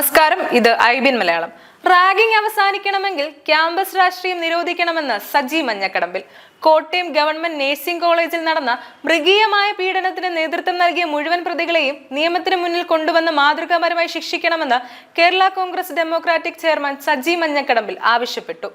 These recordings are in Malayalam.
നമസ്കാരം ഇത് ഐബിൻ മലയാളം. റാഗിംഗ് അവസാനിക്കണമെങ്കിൽ ക്യാമ്പസ് രാഷ്ട്രീയം നിരോധിക്കണമെന്ന് സജി മഞ്ഞക്കടമ്പിൽ. കോട്ടയം ഗവൺമെന്റ് നഴ്സിംഗ് കോളേജിൽ നടന്ന മൃഗീയമായ പീഡനത്തിന് നേതൃത്വം നൽകിയ മുഴുവൻ പ്രതികളെയും നിയമത്തിന് മുന്നിൽ കൊണ്ടുവന്ന് മാതൃകാപരമായി ശിക്ഷിക്കണമെന്ന് കേരള കോൺഗ്രസ് ഡെമോക്രാറ്റിക് ചെയർമാൻ സജി മഞ്ഞക്കടമ്പിൽ ആവശ്യപ്പെട്ടു.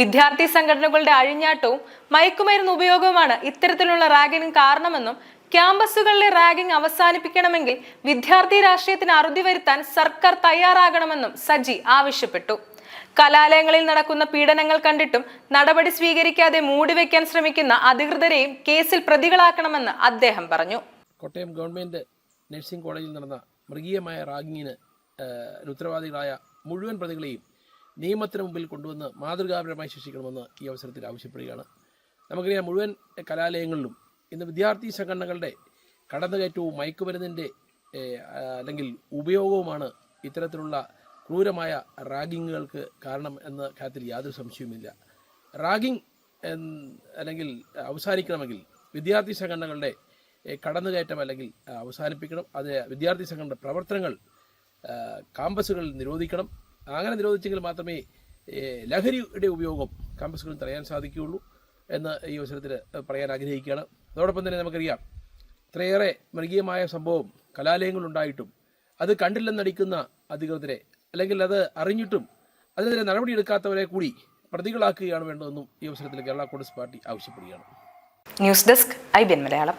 വിദ്യാർത്ഥി സംഘടനകളുടെ അഴിഞ്ഞാട്ടവും മയക്കുമരുന്ന് ഉപയോഗവുമാണ് ഇത്തരത്തിലുള്ള റാഗിന് കാരണമെന്നും ക്യാമ്പസുകളിലെ റാഗിംഗ് അവസാനിപ്പിക്കണമെങ്കിൽ വിദ്യാർത്ഥി രാഷ്ട്രീയത്തിന് അറുതി വരുത്താൻ സർക്കാർ തയ്യാറാകണമെന്നും സജി ആവശ്യപ്പെട്ടു. കലാലയങ്ങളിൽ നടക്കുന്ന പീഡനങ്ങൾ കണ്ടിട്ടും നടപടി സ്വീകരിക്കാതെ മൂടിവെക്കാൻ ശ്രമിക്കുന്ന അധികൃതരെയും കേസിൽ പ്രതികളാക്കണമെന്ന് അദ്ദേഹം പറഞ്ഞു. കോട്ടയം ഗവൺമെന്റ് നഴ്സിംഗ് കോളേജിൽ നടന്ന മൃഗീയമായ റാഗിങ്ങിന് ഉത്തരവാദികളായ മുഴുവൻ പ്രതികളെയും നിയമത്തിന് മുമ്പിൽ കൊണ്ടുവന്ന് മാതൃകാപരമായി ശിക്ഷിക്കണമെന്ന് ഈ അവസരത്തിൽ ആവശ്യപ്പെടുകയാണ്. നമുക്കറിയാം മുഴുവൻ കലാലയങ്ങളിലും ഇന്ന് വിദ്യാർത്ഥി സംഘടനകളുടെ കടന്നുകയറ്റവും മയക്കുമരുന്നിന്റെ അല്ലെങ്കിൽ ഉപയോഗവുമാണ് ഇത്തരത്തിലുള്ള ക്രൂരമായ റാഗിങ്ങുകൾക്ക് കാരണം എന്ന കാര്യത്തിൽ യാതൊരു സംശയവുമില്ല. റാഗിങ് അല്ലെങ്കിൽ അവസാനിക്കണമെങ്കിൽ വിദ്യാർത്ഥി സംഘടനകളുടെ കടന്നുകയറ്റം അല്ലെങ്കിൽ അവസാനിപ്പിക്കണം. അത് വിദ്യാർത്ഥി സംഘടനയുടെ പ്രവർത്തനങ്ങൾ കാമ്പസുകളിൽ നിരോധിക്കണം. അങ്ങനെ നിരോധിച്ചെങ്കിൽ മാത്രമേ ലഹരിയുടെ ഉപയോഗം കാമ്പസുകളിൽ തടയാൻ സാധിക്കുകയുള്ളൂ എന്ന് ഈ അവസരത്തിൽ പറയാൻ ആഗ്രഹിക്കുകയാണ്. അതോടൊപ്പം തന്നെ നമുക്കറിയാം ഇത്രയേറെ മൃഗീയമായ സംഭവം കലാലയങ്ങളുണ്ടായിട്ടും അത് കണ്ടില്ലെന്നടിക്കുന്ന അധികൃതരെ അല്ലെങ്കിൽ അത് അറിഞ്ഞിട്ടും അതിനെതിരെ നടപടിയെടുക്കാത്തവരെ കൂടി പ്രതികളാക്കുകയാണ് വേണ്ടതെന്നും ഈ അവസരത്തിൽ കേരള കോൺഗ്രസ് പാർട്ടി ആവശ്യപ്പെടുകയാണ്. News desk I IBN Malayalam.